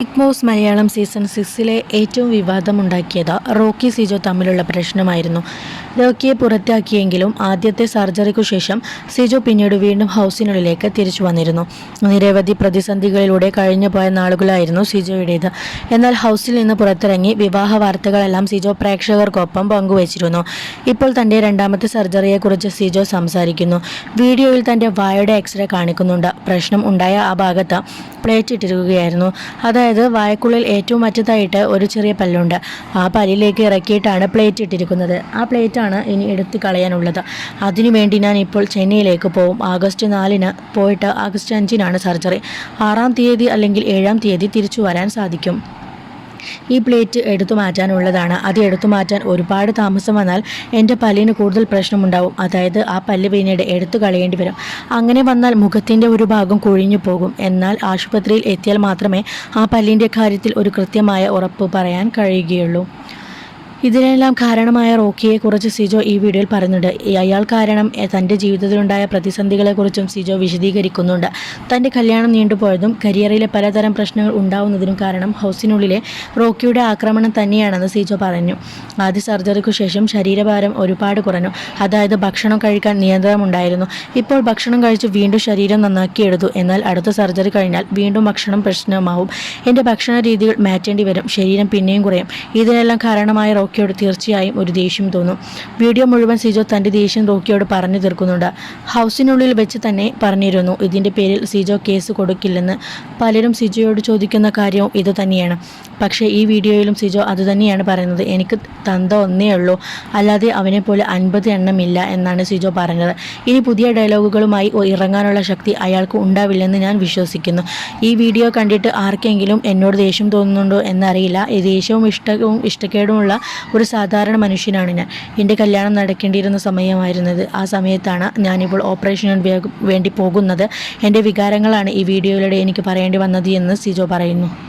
Big Boss Malayalam season സിക്സിലെ ഏറ്റവും വിവാദമുണ്ടാക്കിയത് റോക്കി സിജോ തമ്മിലുള്ള പ്രശ്നമായിരുന്നു. റോക്കിയെ പുറത്താക്കിയെങ്കിലും ആദ്യത്തെ സർജറിക്കു ശേഷം സിജോ പിന്നീട് വീണ്ടും ഹൗസിനുള്ളിലേക്ക് തിരിച്ചു വന്നിരുന്നു. നിരവധി പ്രതിസന്ധികളിലൂടെ കഴിഞ്ഞു പോയ നാളുകളായിരുന്നു സിജോയുടേത്. എന്നാൽ ഹൗസിൽ നിന്ന് പുറത്തിറങ്ങി വിവാഹ വാർത്തകളെല്ലാം സിജോ പ്രേക്ഷകർക്കൊപ്പം പങ്കുവച്ചിരുന്നു. ഇപ്പോൾ തന്റെ രണ്ടാമത്തെ സർജറിയെക്കുറിച്ച് സിജോ സംസാരിക്കുന്നു. വീഡിയോയിൽ തന്റെ വായുടെ എക്സ്റേ കാണിക്കുന്നുണ്ട്. പ്രശ്നം ഉണ്ടായ ആ ഭാഗത്ത് പ്ലേറ്റ് ഇട്ടിരിക്കുകയായിരുന്നു. അതായത് വായക്കുള്ളിൽ ഏറ്റവും അറ്റത്തായിട്ട് ഒരു ചെറിയ പല്ലുണ്ട്. ആ പല്ലിലേക്ക് ഇറക്കിയിട്ടാണ് പ്ലേറ്റ് ഇട്ടിരിക്കുന്നത്. ആ പ്ലേറ്റാണ് ഇനി എടുത്തു കളയാനുള്ളത്. അതിനുവേണ്ടി ഞാൻ ഇപ്പോൾ ചെന്നൈയിലേക്ക് പോകും. ആഗസ്റ്റ് നാലിന് പോയിട്ട് ആഗസ്റ്റ് അഞ്ചിനാണ് സർജറി. ആറാം തീയതി അല്ലെങ്കിൽ ഏഴാം തീയതി തിരിച്ചു വരാൻ സാധിക്കും. ഈ പ്ലേറ്റ് എടുത്തു മാറ്റാനുള്ളതാണ്. അത് എടുത്തു മാറ്റാൻ ഒരുപാട് താമസം വന്നാൽ എന്റെ പല്ലിന് കൂടുതൽ പ്രശ്നമുണ്ടാവും. അതായത് ആ പല്ല് പിന്നീട് എടുത്തു കളയേണ്ടി വരും. അങ്ങനെ വന്നാൽ മുഖത്തിന്റെ ഒരു ഭാഗം കൊഴിഞ്ഞു പോകും. എന്നാൽ ആശുപത്രിയിൽ എത്തിയാൽ മാത്രമേ ആ പല്ലിന്റെ കാര്യത്തിൽ ഒരു കൃത്യമായ ഉറപ്പ് പറയാൻ കഴിയുകയുള്ളൂ. ഇതിനെല്ലാം കാരണമായ റോക്കിയെ റോക്കിയെക്കുറിച്ച് സിജോ ഈ വീഡിയോയിൽ പറയുന്നുണ്ട്. അയാൾ കാരണം തന്റെ ജീവിതത്തിലുണ്ടായ പ്രതിസന്ധികളെക്കുറിച്ചും സിജോ വിശദീകരിക്കുന്നുണ്ട്. തന്റെ കല്യാണം നീണ്ടുപോയതും കരിയറിലെ പലതരം പ്രശ്നങ്ങൾ ഉണ്ടാവുന്നതിനും കാരണം ഹൗസിനുള്ളിലെ റോക്കിയുടെ ആക്രമണം തന്നെയാണെന്ന് സിജോ പറഞ്ഞു. ആദ്യ സർജറിക്കു ശേഷം ശരീരഭാരം ഒരുപാട് കുറഞ്ഞു. അതായത് ഭക്ഷണം കഴിക്കാൻ നിയന്ത്രണമുണ്ടായിരുന്നു. ഇപ്പോൾ ഭക്ഷണം കഴിച്ച് വീണ്ടും ശരീരം നന്നാക്കിയെടുത്തു. എന്നാൽ അടുത്ത സർജറി കഴിഞ്ഞാൽ വീണ്ടും ഭക്ഷണം പ്രശ്നമാവും. എന്റെ ഭക്ഷണ രീതികൾ മാറ്റേണ്ടി വരും. ശരീരം പിന്നെയും കുറയും. ഇതിനെല്ലാം കാരണമായ റോക്കിയോട് തീർച്ചയായും ഒരു ദേഷ്യം തോന്നും. വീഡിയോ മുഴുവൻ സിജോ തന്റെ ദേഷ്യം റോക്കിയോട് പറഞ്ഞു തീർക്കുന്നുണ്ട്. ഹൗസിനുള്ളിൽ വെച്ച് തന്നെ പറഞ്ഞിരുന്നു ഇതിന്റെ പേരിൽ സിജോ കേസ് കൊടുക്കില്ലെന്ന്. പലരും സിജോയോട് ചോദിക്കുന്ന കാര്യവും ഇത് തന്നെയാണ്. പക്ഷേ ഈ വീഡിയോയിലും സിജോ അതുതന്നെയാണ് പറയുന്നത്. എനിക്ക് തന്ത ഒന്നേ ഉള്ളൂ. അല്ലാതെ അവനെ പോലെ അൻപത് എണ്ണമില്ല എന്നാണ് സിജോ പറഞ്ഞത്. ഇനി പുതിയ ഡയലോഗുകളുമായി ഇറങ്ങാനുള്ള ശക്തി അയാൾക്ക് ഉണ്ടാവില്ലെന്ന് ഞാൻ വിശ്വസിക്കുന്നു. ഈ വീഡിയോ കണ്ടിട്ട് ആർക്കെങ്കിലും എന്നോട് ദേഷ്യം തോന്നുന്നുണ്ടോ എന്നറിയില്ല. ദേഷ്യവും ഇഷ്ടവും ഇഷ്ടക്കേടുമുള്ള ഒരു സാധാരണ മനുഷ്യനാണ് ഞാൻ. എന്റെ കല്യാണം നടക്കേണ്ടിയിരുന്ന സമയമായിരുന്നത്. ആ സമയത്താണ് ഞാനിപ്പോൾ ഓപ്പറേഷന് വേണ്ടി പോകുന്നത്. എന്റെ വികാരങ്ങളാണ് ഈ വീഡിയോയിലൂടെ എനിക്ക് പറയേണ്ടി വന്നത് എന്ന് സിജോ പറയുന്നു.